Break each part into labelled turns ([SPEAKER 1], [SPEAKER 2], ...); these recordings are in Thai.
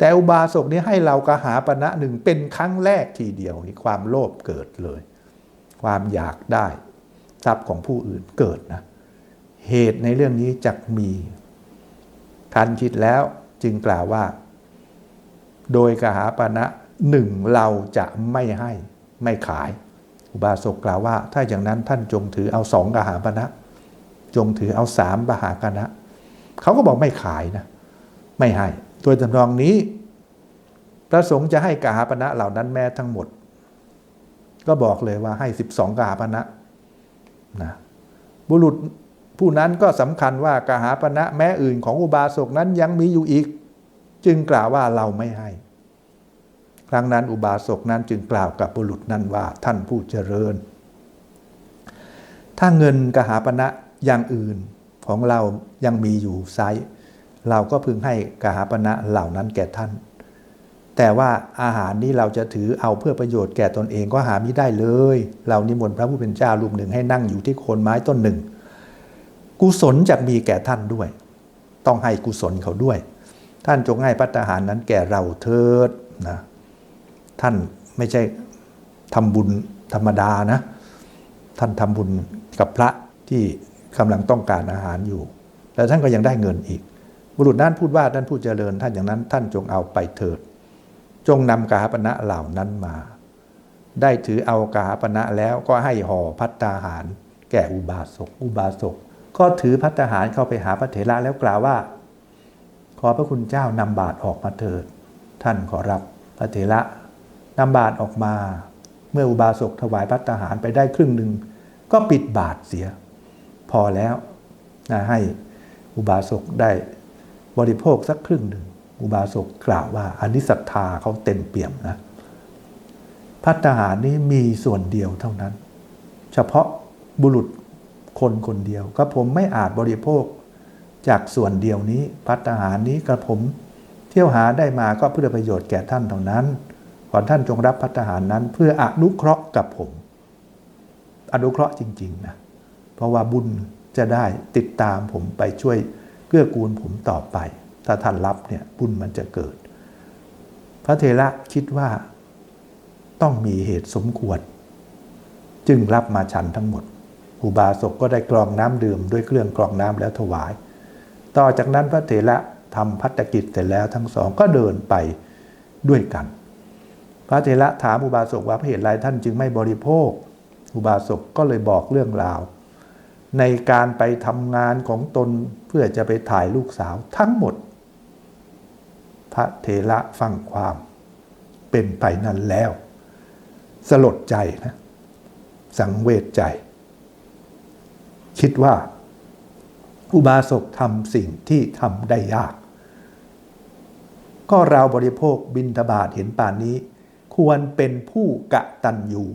[SPEAKER 1] แต่อุบาสกนี้ให้เรากหาปณะหนึ่งเป็นครั้งแรกทีเดียวนี่ความโลภเกิดเลย ความอยากได้ ทรัพย์ของผู้อื่นเกิดนะ เหตุในเรื่องนี้จักมีคันคิดแล้วจึงกล่าวว่า โดยกหาปณะหนึ่งเราจะไม่ให้ไม่ขาย อุบาสกกล่าวว่า ถ้าอย่างนั้นท่านจงถือเอาสองกหาปณะจงถือเอาสามปหากณะเขาก็บอกไม่ขายนะ ไม่ให้ โดยจำลองนี้ พระสงฆ์จะให้กาหาปณะเหล่านั้นแม้ทั้งหมด ก็บอกเลยว่าให้ 12กาหาปณะนะบุรุษผู้นั้นก็สำคัญว่ากาหาปณะแม้อื่นของอุบาสกนั้นยังมีอยู่อีก จึงกล่าวว่าเราไม่ให้ ครั้งนั้นอุบาสกนั้นจึงกล่าวกับบุรุษนั้นว่าท่านผู้เจริญ ถ้าเงินกหาปณะอย่างอื่นของเรายังมีอยู่ไซ เราก็พึงให้กหาปณะเหล่านั้นแก่ท่าน แต่ว่าอาหารนี้เราจะถือเอาเพื่อประโยชน์แก่ตนเองก็หาไม่ได้เลย เรานิมนต์พระผู้เป็นเจ้ารูปหนึ่งให้นั่งอยู่ที่โคนไม้ต้นหนึ่ง กุศลจะมีแก่ท่านด้วย ต้องให้กุศลเขาด้วย ท่านจงให้พัตหารนั้นแก่เราเถิดนะท่านไม่ใช่ทำบุญธรรมดานะ ท่านทำบุญกับพระที่กำลังต้องการอาหารอยู่ แล้วท่านก็ยังได้เงินอีก บุรุษนั้นพูดว่าท่านผู้เจริญท่านอย่างนั้นท่านจงเอาไปเถิด จงนำกาหปณะเหล่านั้นมา ได้ถือเอากาหปณะแล้วก็ให้ห่อพัตตาหาร แก่อุบาสกอุบาสกก็ถือพัตตาหารเข้าไปหาพระเถระแล้วกล่าวว่า ขอพระคุณเจ้านำบาตรออกมาเถิด ท่านขอรับพระเถระนำบาตรออกมา เมื่ออุบาสกถวายพัตตาหารไปได้ครึ่งหนึ่งก็ปิดบาตรเสีย พอแล้วนะให้อุบาสกได้ บริโภคสักครึ่งหนึ่งอุบาสกกล่าวว่า อันนี้ศรัทธาเขาเต็มเปี่ยมนะพัตตาหารนี้มีส่วนเดียวเท่านั้น เฉพาะบุรุษคนคนเดียวก็ผมไม่อาจบริโภคจากส่วนเดียวนี้พัตตาหารนี้กระผมเที่ยวหาได้มาก็เพื่อประโยชน์แก่ท่านเท่านั้นขอท่านจงรับพัตตาหารนั้น เพื่ออนุเคราะห์กับผม อนุเคราะห์จริง ๆ นะ เพราะว่าบุญจะได้ติดตามผมไปช่วย เกื้อกูลผมต่อไป ถ้าท่านรับเนี่ยบุญมันจะเกิด พระเทระคิดว่าต้องมีเหตุสมควร จึงรับมาฉันทั้งหมด อุบาสกก็ได้กรองน้ำดื่มด้วยเครื่องกรองน้ำแล้วถวาย ต่อจากนั้นพระเถระทำพัฒกิจเสร็จแล้วทั้งสองก็เดินไปด้วยกัน พระเถระถามอุบาสกว่าเหตุไรท่านจึงไม่บริโภค อุบาสกก็เลยบอกเรื่องราว ในการไปทำงานของตน เพื่อจะไปถ่ายลูกสาวทั้งหมด พระเถระฟังความเป็นไปนั้นแล้ว สลดใจนะ สังเวชใจ คิดว่า อุบาสกทำสิ่งที่ทำได้ยาก ก็เราบริโภคบินทบาทเห็นป่านนี้ ควรเป็นผู้กะตันอยู่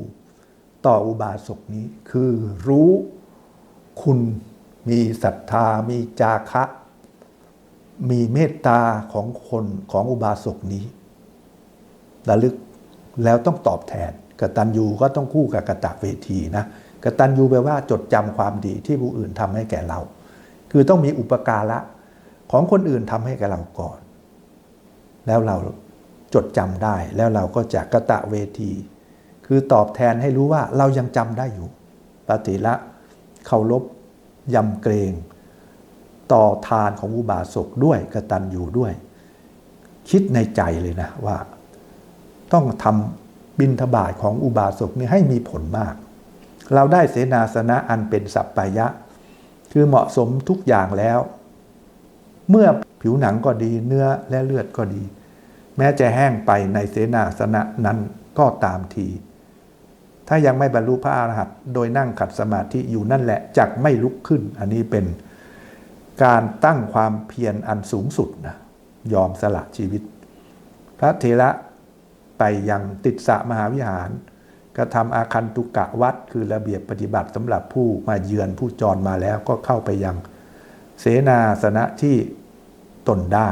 [SPEAKER 1] ต่ออุบาสกนี้คือรู้คุณ มีศรัทธามีจาคะ มีเมตตาของคนของอุบาสกนี้ระลึกแล้วต้องตอบแทนกตัญญูก็ต้องคู่กับกตะเวทีนะกตัญญูแปลว่าจดจำความดีที่ผู้อื่นทำให้แก่เรา คือต้องมีอุปการะของคนอื่นทำให้แก่เราก่อน แล้วเราจดจำได้แล้วเราก็จะกตะเวที คือตอบแทนให้รู้ว่าเรายังจำได้อยู่ ปฏิละเคารพ ยำเกรง ต่อทานของอุบาสกด้วยกตัญญูด้วย คิดในใจเลยนะว่า ต้องทำบินทบาทของอุบาสกนี่ให้มีผลมาก เราได้เสนาสนะอันเป็นสัปปายะ คือเหมาะสมทุกอย่างแล้ว เมื่อผิวหนังก็ดีเนื้อและเลือดก็ดี แม้จะแห้งไปในเสนาสนะนั้นก็ตามที ถ้ายังไม่บรรลุพระอรหันต์โดยนั่งขัดสมาธิอยู่นั่นแหละจักไม่ลุกขึ้น อันนี้เป็นการตั้งความเพียรอันสูงสุดนะยอมสละชีวิต พระเถระไปยังติดสะมหาวิหารกระทำอาคันตุกะวัด คือระเบียบปฏิบัติสำหรับผู้มาเยือนผู้จรมาแล้วก็เข้าไปยังเสนาสนะที่ตนได้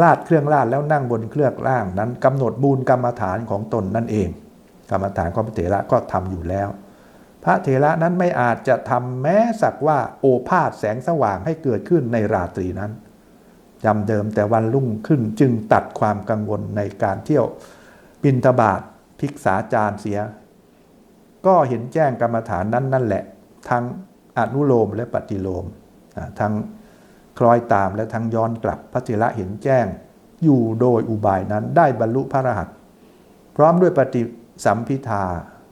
[SPEAKER 1] ลาดเครื่องลาดแล้วนั่งบนเครื่องล่างนั้นกำหนดบูญกรรมฐานของตนนั่นเอง กรรมฐานของพระเถระก็ทำอยู่แล้ว พระเถระนั้นไม่อาจจะทำแม้สักว่าโอภาษแสงสว่างให้เกิดขึ้นในราตรีนั้นจจำเดิมแต่วันรุ่งขึ้นจึงตัดความกังวลในการเที่ยวบินทบาทภิกษาจารเสีย ก็เห็นแจ้งกรรมฐานนั้นนั่นแหละ ทั้งอนุโลมและปฏิโลมอ่าทั้งคล้อยตามและทั้งย้อนกลับพระเถระเห็นแจ้งอยู่โดยอุบายนั้นได้บรรลุพระรหันต์พร้อมด้วยปฏิ สัมพิทา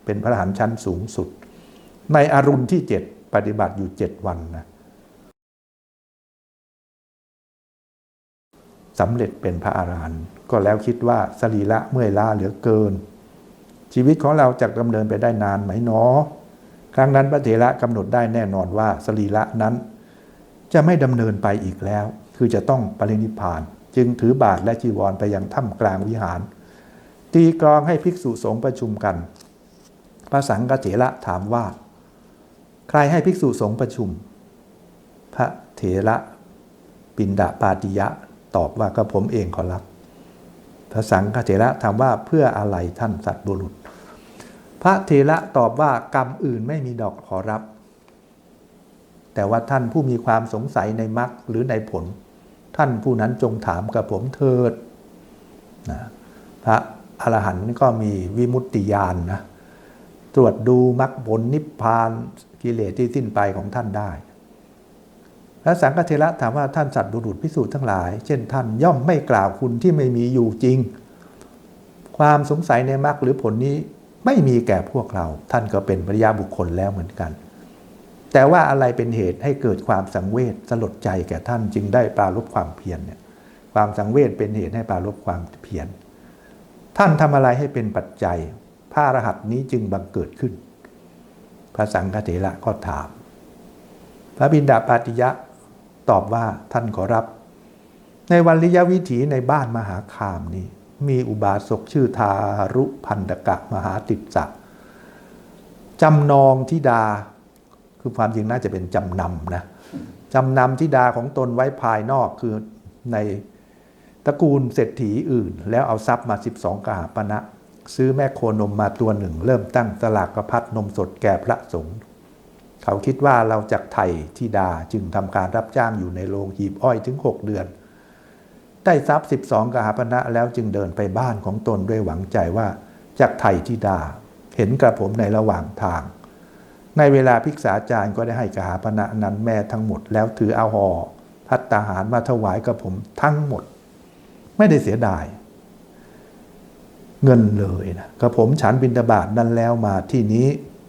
[SPEAKER 1] เป็นพระอรหันต์ชั้นสูงสุด ในอรุณที่เจ็ดปฏิบัติอยู่เจ็ดวันนะสำเร็จเป็นพระอรหันต์ก็แล้วคิดว่าสรีระเมื่อยล้าเหลือเกิน ชีวิตของเราจะดำเนินไปได้นานไหมเนาะครั้งนั้นพระเถระกำหนดได้แน่นอนว่าสรีระนั้น จะไม่ดำเนินไปอีกแล้ว คือจะต้องปรินิพพาน จึงถือบาทและจีวรไปยังถ้ำกลางวิหาร ตีกลองให้ภิกษุสงฆ์ประชุมกัน พระสังฆเถระถามว่า ใครให้ภิกษุสงฆ์ประชุม พระเถระปินดาปาติยะตอบว่าก็ผมเองขอรับ พระสังฆเถระถามว่าเพื่ออะไรท่านสัตว์บุรุษ พระเถระตอบว่ากรรมอื่นไม่มีดอกขอรับ แต่ว่าท่านผู้มีความสงสัยในมรรคหรือในผล ท่านผู้นั้นจงถามกับผมเถิดนะพระ อรหันต์ก็มีวิมุตติญาณนนะตรวจดูมรรคผลนิพพานกิเลสที่สิ้นไปของท่านได้พระสังฆเทระถามว่าท่านสัตว์บุรุษพิสูจน์ทั้งหลาย เช่นท่านย่อมไม่กล่าวคุณที่ไม่มีอยู่จริง ความสงสัยในมรรคหรือผลนี้ไม่มีแก่พวกเรา ท่านก็เป็นปริยาบุคคลแล้วเหมือนกัน แต่ว่าอะไรเป็นเหตุให้เกิดความสังเวชสลดใจแก่ท่านจึงได้ปรารบความเพียรเนี่ยความสังเวชเป็นเหตุให้ปรารบความเพียร ท่านทำอะไรให้เป็นปัจจัยพระรหัสนี้จึงบังเกิดขึ้น พระสังฆเถระก็ถาม พระบินดาปาติยะตอบว่าท่านขอรับ ในวันลิยวิถีในบ้านมหาคามนี้ มีอุบาสกชื่อทารุพันดกะมหาติสะจำนองทิดา คือความจริงน่าจะเป็นจำนำนะจำนำทิดาของตนไว้ภายนอกคือใน ตระกูลเศรษฐีอื่น แล้วเอาทรัพย์มา 12กหาปณะซื้อแม่โคนมมาตัวหนึ่ง เริ่มตั้งตลากกระพัดนมสดแก่พระสงฆ์เขาคิดว่าเราจากไทยทิดาจึงทำการรับจ้างอยู่ในโรงหีบอ้อยถึง 6 เดือน ได้ทรัพย์ 12กหาปณะแล้วจึงเดินไปบ้านของตนด้วยหวังใจว่าจากไทยทิดา เห็นกระผมในระหว่างทาง ในเวลาภิกษาจารย์ก็ได้ให้กหาปณะนั้นแม่ทั้งหมดแล้วถือเอาหอพัตตาหารมาถวายกับผมทั้งหมด ไม่ได้เสียดาย เงินเลยนะกระผมฉันบินตบาทนั้นแล้วมาที่นี้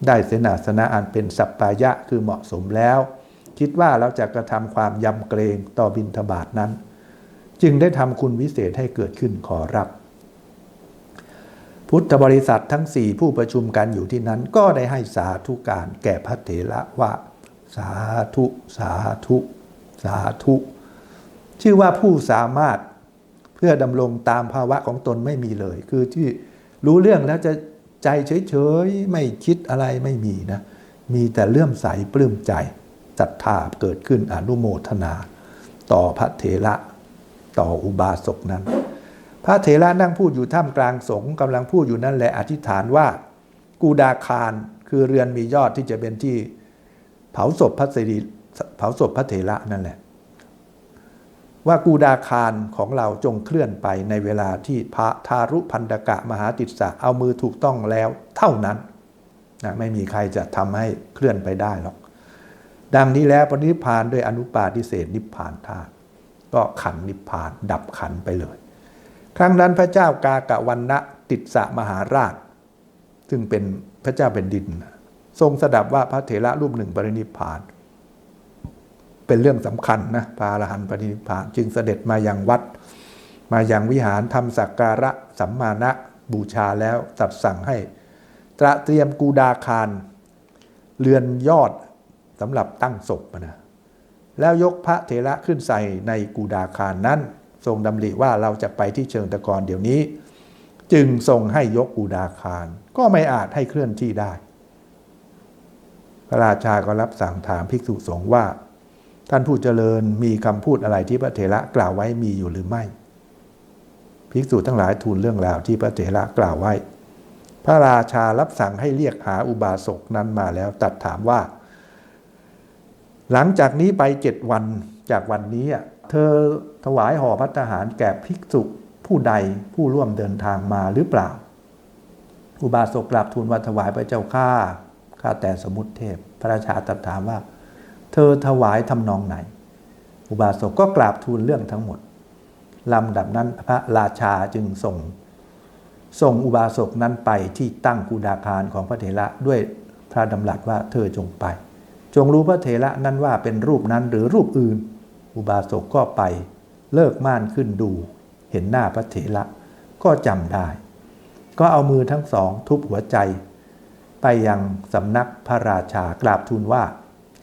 [SPEAKER 1] ได้เสนาสนะอันเป็นสัปปายะคือเหมาะสมแล้ว คิดว่าเราจะกระทำความยำเกรงต่อบินทบาทนั้น จึงได้ทำคุณวิเศษให้เกิดขึ้นขอรับ พุทธบริษัททั้งสี่ผู้ประชุมกันอยู่ที่นั้น ก็ได้ให้สาธุการแก่พระเถระว่า สาธุ สาธุ สาธุ ชื่อว่าผู้สามารถ เพื่อดำรงตามภาวะของตนไม่มีเลย คือที่รู้เรื่องแล้วจะใจเฉยๆ ไม่คิดอะไรไม่มีนะ มีแต่เลื่อมใสปลื้มใจศรัทธาเกิดขึ้นอนุโมทนา ต่อพระเถระต่ออุบาสกนั้น พระเถระนั่งพูดอยู่ท่ามกลางสงฆ์กำลังพูดอยู่นั่นแหละอธิษฐานว่า กูดาคารคือเรือนมียอดที่จะเป็นที่ เผาศพพระสิริเผาศพพระเถระนั่นแหละ ว่ากูดาคารของเราจงเคลื่อนไปในเวลาที่พระทารุพันดกะมหาติสสะเอามือถูกต้องแล้วเท่านั้นนะไม่มีใครจะทำให้เคลื่อนไปได้หรอก ดังนี้แล้วปณิพานด้วยอนุปาทิเศษนิพพานธาตุก็ขันนิพพานดับขันไปเลย ครั้งนั้นพระเจ้ากากะวันนะติสสะมหาราช ซึ่งเป็นพระเจ้าเป็นดิน ทรงสดับว่าพระเถระรูปหนึ่งปรินิพพานเป็นเรื่องสำคัญนะพระอรหันต์ปรินิพานจึงเสด็จมาอยังวัด มาอยังวิหารทำสักการะสัมมาณะบูชาแล้วตรัสสั่งให้ ตระเตรียมกูดาคารเรือนยอดสำหรับตั้งศพนะแล้วยกพระเถระขึ้นใส่ในกูดาคารนั้น ทรงดำริว่าเราจะไปที่เชิงตะกอนเดี๋ยวนี้ จึงทรงให้ยกกูดาคารก็ไม่อาจให้เคลื่อนที่ได้ พระราชาก็รับสั่งถามภิกษุสงฆ์ว่า ท่านผู้เจริญมีคำพูดอะไรที่พระเถระกล่าวไว้มีอยู่หรือไม่ ภิกษุทั้งหลายทูลเรื่องราวที่พระเถระกล่าวไว้ พระราชารับสั่งให้เรียกหาอุบาสกนั้นมาแล้วตัดถามว่า หลังจากนี้ไปเจ็ดวันจากวันนี้เธอถวายห่อพัตตาหารแก่ภิกษุผู้ใดผู้ร่วมเดินทางมาหรือเปล่า อุบาสกกราบทูลว่าถวายพระเจ้าข้าข้าแต่สมุติเทพ พระราชาตรัสถามว่า เธอถวายทำนองไหน อุบาสกก็กราบทูลเรื่องทั้งหมดลำดับนั้นพระราชาจึงส่ง ส่งอุบาสกนั้นไปที่ตั้งกูดาคารของพระเถระด้วยพระดำรัสว่าเธอจงไป จงรู้พระเถระนั้นว่าเป็นรูปนั้นหรือรูปอื่น อุบาสกก็ไป เลิกม่านขึ้นดู เห็นหน้าพระเถระก็จำได้ ก็เอามือทั้งสองทุบหัวใจ ไปยังสำนักพระราชากราบทูลว่า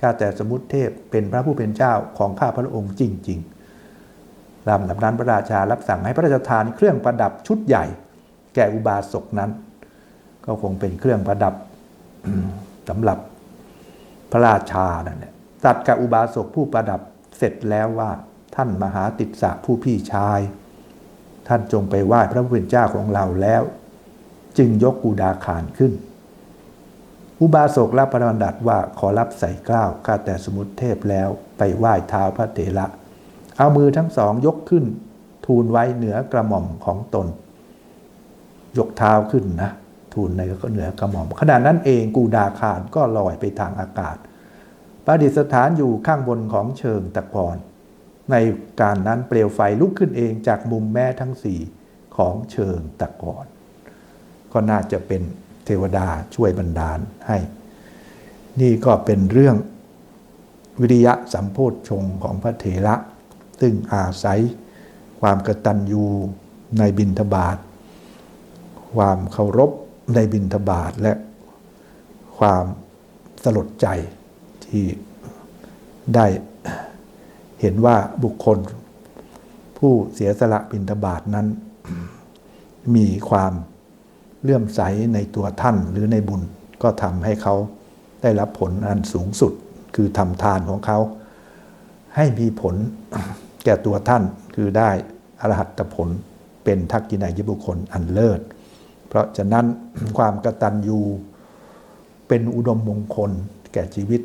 [SPEAKER 1] ข้าแต่สมุติเทพเป็นพระผู้เป็นเจ้าของข้าพระองค์จริงๆลำดับนั้นพระราชารับสั่งให้พระราชทานเครื่องประดับชุดใหญ่ แก่อุบาสกนั้น ก็คงเป็นเครื่องประดับสำหรับพระราชานั่นแหละตัดกับอุบาสกผู้ประดับเสร็จแล้วว่าท่านมหาติสสะผู้พี่ชาย ท่านจงไปไหว้พระผู้เป็นเจ้าของเราแล้ว จึงยกกูดาคารขึ้น อุบาสกรับพระบัญญัติว่าขอรับใส่เกล้าข้าแต่สมุติเทพแล้วไปไหว้เท้าพระเถระ เอามือทั้งสองยกขึ้น ทูลไว้เหนือกระหม่อมของตน ยกเท้าขึ้นนะ ทูลในก็เหนือกระหม่อม ขณะนั้นเองกูดาคารก็ลอยไปทางอากาศ ประดิษฐานอยู่ข้างบนของเชิงตะกอนในการนั้นเปลวไฟลุกขึ้นเองจากมุมแม่ทั้งสี่ของเชิงตะกอนก็น่าจะเป็น เทวดาช่วยบันดาลให้ นี่ก็เป็นเรื่องวิริยะสัมโพธชงของพระเถระ ซึ่งอาศัยความกตัญญูในบิณฑบาตความเคารพในบิณฑบาตและความสลดใจที่ได้เห็นว่าบุคคลผู้เสียสละบิณฑบาตนั้น มีความ เลื่อมใสในตัวท่านหรือในบุญก็ทำให้เขาได้รับผลอันสูงสุด คือทำทานของเขา ให้มีผลแก่ตัวท่านคือได้อรหัตผลเป็นทักกินายบุคคลอันเลิศ เพราะฉะนั้นความกตัญญูเป็นอุดมมงคลแก่ชีวิต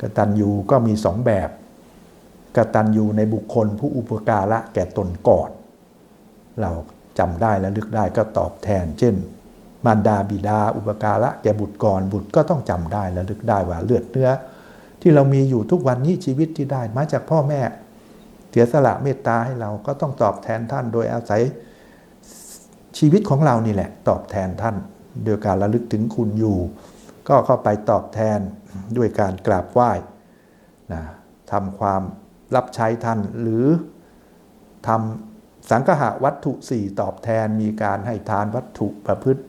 [SPEAKER 1] กตัญญูก็มีสองแบบกตัญญูในบุคคลผู้อุปการะแก่ตนก่อน เราจำได้และลึกได้ก็ตอบแทน เช่น มารดาบิดา อุปการะแก่บุตรก่อนบุตรก็ต้องจำได้และลึกได้ว่าเลือดเนื้อ ที่เรามีอยู่ทุกวันนี้ชีวิตที่ได้มาจากพ่อแม่เสียสละเมตตาให้เราก็ต้องตอบแทนท่าน โดยอาศัยชีวิตของเรานี่แหละ ตอบแทนท่าน โดยการระลึกถึงคุณอยู่ ก็เข้าไปตอบแทนด้วยการกราบไหว้นะทำความรับใช้ท่านหรือทำสังฆะวัตถุสี่ตอบแทนมีการให้ทานวัตถุประพฤติ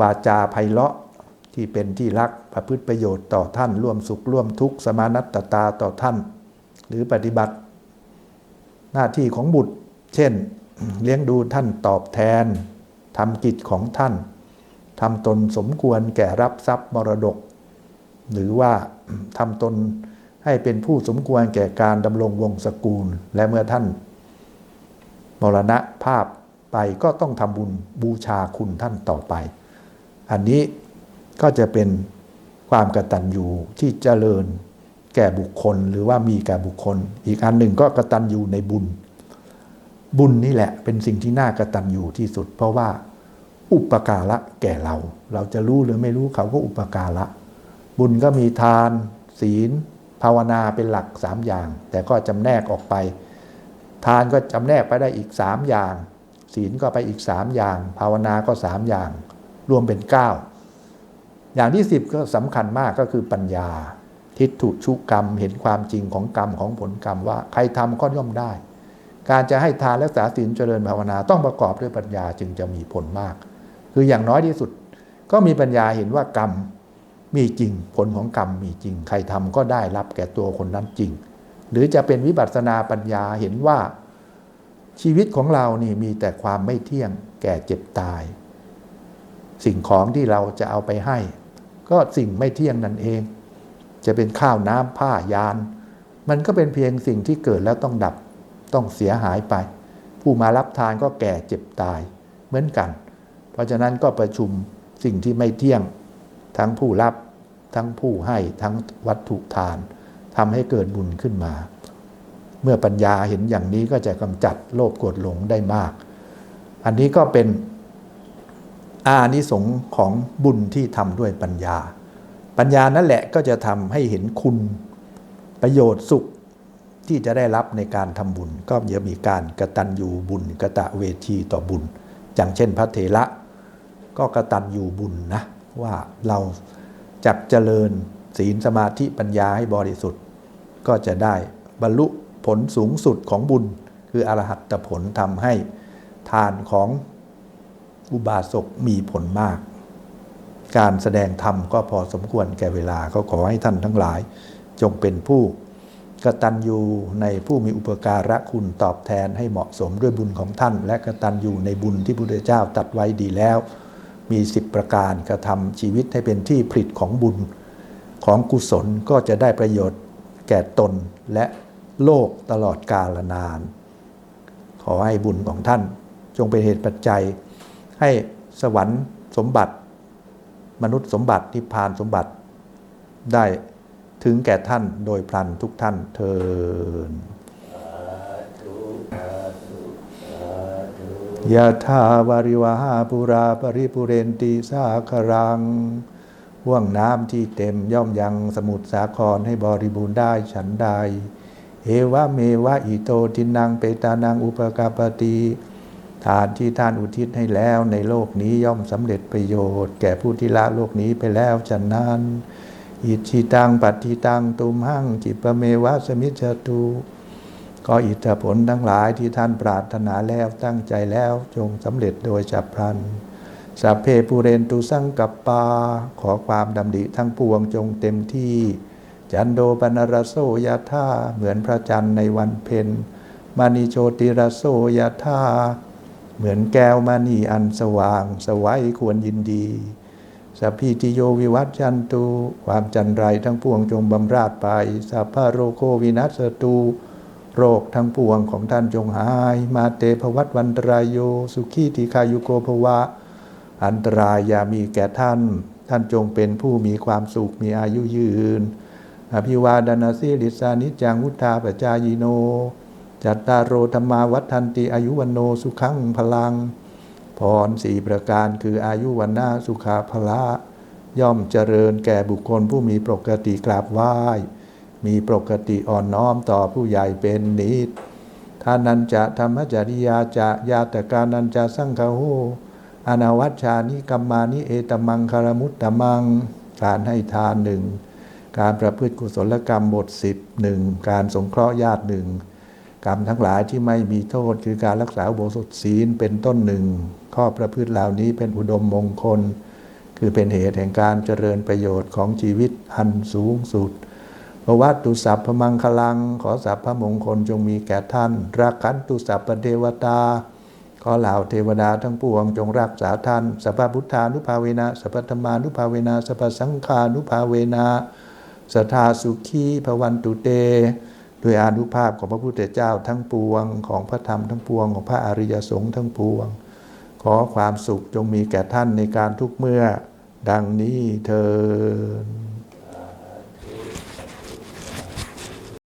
[SPEAKER 1] วาจาไพเราะที่เป็นที่รักประพฤติประโยชน์ต่อท่านร่วมสุขร่วมทุกข์สมานัตตาต่อท่าน หรือปฏิบัติ หน้าที่ของบุตร เช่น เลี้ยงดูท่านตอบแทนทำกิจของท่านทำตนสมควรแก่รับทรัพย์มรดก หรือว่าทำตนให้เป็นผู้สมควรแก่การดำรงวงศกุลและเมื่อท่าน มรณะภาพไปก็ต้องทำบุญบูชาคุณท่านต่อไป อันนี้ก็จะเป็นความกระตัญญูที่เจริญแก่บุคคลหรือว่ามีแก่บุคคล อีกอันหนึ่งก็กระตัญญูในบุญ บุญนี่แหละเป็นสิ่งที่น่ากระตัญญูที่สุด เพราะว่าอุปการะแก่เรา เราจะรู้หรือไม่รู้เขาก็อุปการะ บุญก็มีทาน ศีล ภาวนาเป็นหลักสามอย่าง แต่ก็จำแนกออกไป ทานก็จำแนกไปได้อีกสามอย่าง ศีลก็ไปอีกสามอย่าง ภาวนาก็สามอย่าง รวมเป็นเก้าอย่างที่สิบก็สำคัญมากก็คือปัญญา ทิฏฐุชุกรรม เห็นความจริงของกรรมของผลกรรมว่าใครทำก็ย่อมได้ การจะให้ทานรักษาศีลเจริญภาวนาต้องประกอบด้วยปัญญาจึงจะมีผลมาก คืออย่างน้อยที่สุด ก็มีปัญญาเห็นว่ากรรมมีจริงผลของกรรมมีจริง ใครทำก็ได้รับแก่ตัวคนนั้นจริง หรือจะเป็นวิปัสสนาปัญญาเห็นว่าชีวิตของเรานี่มีแต่ความไม่เที่ยงแก่เจ็บตาย สิ่งของที่เราจะเอาไปให้ ก็สิ่งไม่เที่ยงนั่นเอง จะเป็นข้าวน้ำผ้ายาน มันก็เป็นเพียงสิ่งที่เกิดแล้วต้องดับ ต้องเสียหายไป ผู้มารับทานก็แก่เจ็บตายเหมือนกัน เพราะฉะนั้นก็ประชุมสิ่งที่ไม่เที่ยง ทั้งผู้รับทั้งผู้ให้ทั้งวัตถุทานทำให้เกิดบุญขึ้นมา เมื่อปัญญาเห็นอย่างนี้ก็จะกำจัดโลภโกรธหลงได้มาก อันนี้ก็เป็น อานิสงส์ของบุญที่ทำด้วยปัญญา ปัญญานั่นแหละก็จะทำให้เห็นคุณประโยชน์สุขที่จะได้รับในการทำบุญ ก็จะมีการกระตันยูบุญกระตะเวทีต่อบุญ อย่างเช่นพระเถระก็กระตันยูบุญนะว่าเราจักเจริญศีลสมาธิปัญญาให้บริสุทธิ์ ก็จะได้บรรลุผลสูงสุดของบุญ คืออรหัตผลทำให้ทานของ อุบาสกมีผลมาก การแสดงธรรมก็พอสมควรแก่เวลาก็ขอให้ท่านทั้งหลาย จงเป็นผู้กตัญญูในผู้มีอุปการะคุณตอบแทนให้เหมาะสมด้วยบุญของท่าน และกตัญญูในบุญที่พระพุทธเจ้าตัดไว้ดีแล้ว มีสิบประการกระทำชีวิตให้เป็นที่ผลิตของบุญของกุศลก็จะได้ประโยชน์แก่ตนและโลกตลอดกาลนาน ขอให้บุญของท่านจงเป็นเหตุปัจจัย ให้สวรรค์สมบัติ มนุษย์สมบัตินิพพานสมบัติ ได้ถึงแก่ท่านโดยพลันทุกท่านเทินยะธาวาริวหาปุราปริปุเรนตีสาครังห่วงน้ำที่เต็มย่อมยังสมุทรสาครให้บริบูรณ์ได้ฉันใด เอวะเมวะอิโตทินังเปตานังอุปกาปติ ทานที่ท่านอุทิศให้แล้วในโลกนี้ย่อมสำเร็จประโยชน์ แก่ผู้ที่ละโลกนี้ไปแล้วฉะนั้น อิชิตังปัติตังตุมหังจิปะเมวะสมิจตุก็อิทธผลทั้งหลายที่ท่านปรารถนาแล้วตั้งใจแล้วจงสำเร็จโดยฉับพลันสัพเพปูเรนตุสังกัปปา ขอความดำริทั้งปวงจงเต็มที่ จันโดปนรโสยาธาเหมือนพระจันทร์ในวันเพ็ญมานิโชติรโสยาธา เหมือนแก้วมณีอันสว่าง สวัยควรยินดีสัพพิติโยวิวัตชันตุ ความจันไรทั้งปวงจงบำราดไป สัพพะโรโควินัสตุโรคทั้งปวงของท่านจงหาย มาเตภวัตวันตรายโย สุขีติคายุโกภวะ อันตรายอย่ามีแก่ท่าน ท่านจงเป็นผู้มีความสุขมีอายุยืน อภิวาดนาสิริสานิจังวุธาปจายโน จัตตารโรธรรมาวัฏทันติอายุวันโนสุขังพลัง พรสี่ประการคืออายุวันนาสุขาพละ ย่อมเจริญแก่บุคคลผู้มีปกติกราบไหว้ มีปกติอ่อนน้อมต่อผู้ใหญ่เป็นนิดท่านันจะธรรมจริยาจะยาตการนันจะสังฆโหอนาวัชชานิกัมมานิเอตมังคารมุตตมัง การให้ทานหนึ่ง การประพฤติกุศลกรรมบทสิบหนึ่ง การสงเคราะห์ญาติหนึ่ง กรรมทั้งหลายที่ไม่มีโทษคือการรักษาอุโบสถศีลเป็นต้นหนึ่ง ข้อประพฤติเหล่านี้เป็นอุดมมงคล คือเป็นเหตุแห่งการเจริญประโยชน์ของชีวิตอันสูงสุดพระวัตตุสัพพมังคลัง ขอสัพพมงคลจงมีแก่ท่าน รักขันตุสัพพเทวตา ขอเหล่าเทวดาทั้งปวงจงรักษาท่านสัพพพุทธานุภาเวนะสัพพธรรมานุภาเวนะสัพพสังฆานุภาเวนะสทธาสุขีภวันตุเต ด้วยอานุภาพของพระพุทธเจ้าทั้งปวง ของพระธรรมทั้งปวง ของพระอริยสงฆ์ทั้งปวง ขอความสุขจงมีแก่ท่านในการทุกเมื่อ ดังนี้เทิน